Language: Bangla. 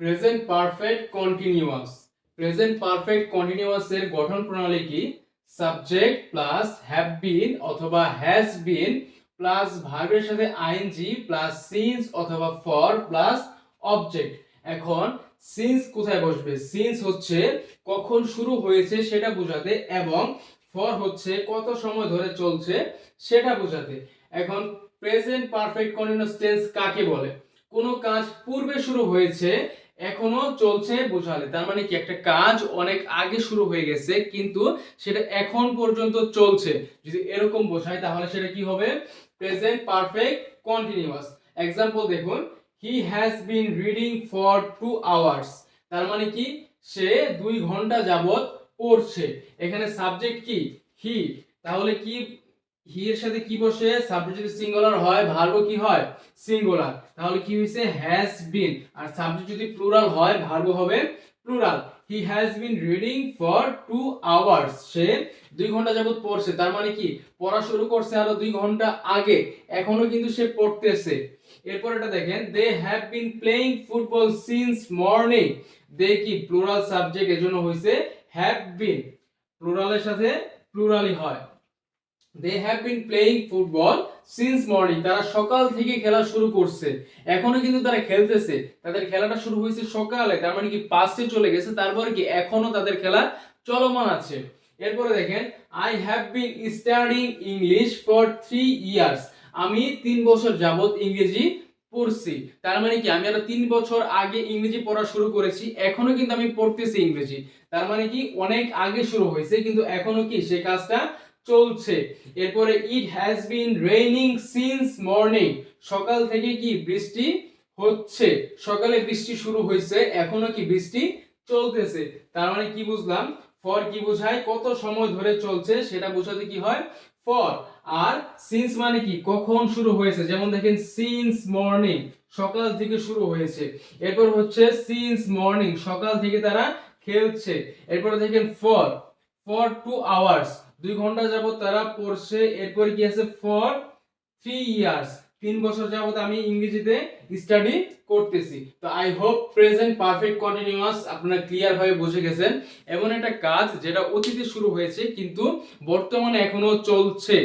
Present perfect continuous present perfect continuous এর গঠন প্রণালী কি? সাবজেক্ট প্লাস হ্যাভ বিন অথবা হ্যাজ বিন প্লাস ভার্বের সাথে আইএনজি প্লাস সিন্স অথবা ফর প্লাস অবজেক্ট এখন সিন্স কোথায় বসবে? সিন্স হচ্ছে কখন শুরু হয়েছে সেটা বোঝাতে এবং ফর হচ্ছে কত সময় ধরে চলছে সেটা বোঝাতে। এখন প্রেজেন্ট পারফেক্ট কন্টিনিউয়াস টেন্স কাকে বলে? কোনো কাজ পূর্বে শুরু হয়েছে এখনও চলছে বোঝালে। তার মানে কি, একটা কাজ অনেক আগে শুরু হয়ে গেছে, কিন্তু সেটা এখন পর্যন্ত চলছে। যদি এরকম বোঝায়, তাহলে সেটা কি হবে? প্রেজেন্ট পারফেক্ট কন্টিনিউয়াস এক্সাম্পল দেখুন he has been reading for two hours তার মানে কি, সে দুই ঘণ্টা যাবত পড়ছে। এখানে সাবজেক্ট কি? হি তাহলে কি হি এর সাথে কি বসে? সাবজেক্ট যদি সিঙ্গুলার হয় ভার্বও কি হয়? সিঙ্গুলার তাহলে কি হইছে হ্যাজ বিন আর সাবজেক্ট যদি প্লুরাল হয় ভার্ব হবে plural he has been reading for two hours সে দুই ঘণ্টা যাবত পড়ছে। তার মানে কি? পড়া শুরু করছে আরও দুই ঘণ্টা আগে। এখনও কিন্তু সে পড়তেছে। এরপর এটা দেখেন they have been playing football since morning they কি? প্লুরাল সাবজেক্ট এজন্য হইছে হ্যাভ বিন প্লুরালের সাথে প্লুরালই হয়। They have been playing football since morning তারা সকাল থেকে খেলা শুরু করছে। এখনও কিন্তু তারা খেলতেছে। তাদের খেলাটা শুরু হয়েছে সকালে। তার মানে কি পাস্টে চলে গেছে। তারপরে কি এখনও তাদের খেলা চলমান আছে। এরপরে দেখেন I have been studying English for three years আমি তিন বছর যাবত ইংরেজি পড়ছি। তার মানে কি আমি আরও তিন বছর আগে ইংরেজি পড়া শুরু করেছি। এখনও কিন্তু আমি পড়তেছি ইংরেজি। তার মানে কি অনেক আগে শুরু হয়েছে, কিন্তু এখনও কি সে কাজটা চলছে। এরপরে it has been raining since morning সকাল থেকে কি বৃষ্টি হচ্ছে? সকালে বৃষ্টি শুরু হয়েছে, এখনও কি বৃষ্টি চলতেছে? তার মানে কি বুঝলাম? ফর কি বোঝায়? কত সময় ধরে চলছে, সেটা বোঝাতে কি হয়? ফর আর সিন্স মানে কি? কখন শুরু হয়েছে? যেমন দেখেন সিন্স মর্নিং সকাল থেকে শুরু হয়েছে। এরপর হচ্ছে সিন্স মর্নিং সকাল থেকে তারা খেলছে। এরপর দেখেন ফর ফর টু আওয়ার্স দুই ঘণ্টা যাবত তারা পড়ছে, এরপর কি আছে? ফর থ্রি ইয়ার্স তিন বছর যাবত আমি ইংরেজিতে স্টাডি করতেছি। তো I hope present perfect continuous আপনারা ক্লিয়ার ভাবে বুঝে গেছেন। এমন একটা কাজ যেটা অতীতে শুরু হয়েছে, কিন্তু বর্তমানে এখনও চলছে।